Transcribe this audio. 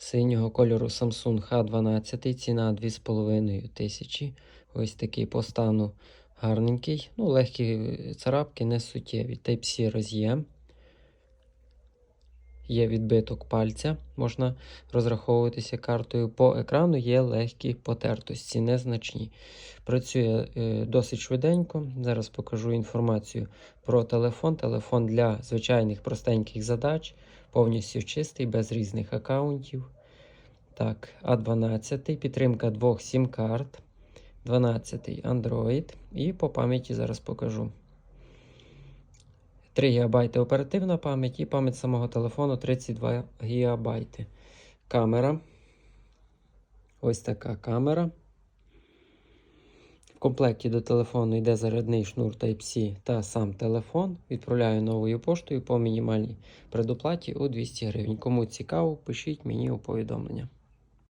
Синього кольору Samsung H12, ціна 2,5 тисячі. Ось такий по стану гарненький. Ну, легкі царапки, не суттєві. Type-C роз'єм. Є відбиток пальця, можна розраховуватися картою. По екрану є легкі потертості, незначні. Працює е, досить швиденько. Зараз покажу інформацію про телефон. Телефон для звичайних простеньких задач, повністю чистий, без різних аккаунтів. Так, А12, підтримка двох сім-карт, 12 Android. І по пам'яті зараз покажу. 3 ГБ оперативна пам'ять і пам'ять самого телефону 32 ГБ. Камера. Ось така камера. В комплекті до телефону йде зарядний шнур Type-C та сам телефон. Відправляю новою поштою по мінімальній предоплаті у 200 гривень. Кому цікаво, пишіть мені у повідомлення.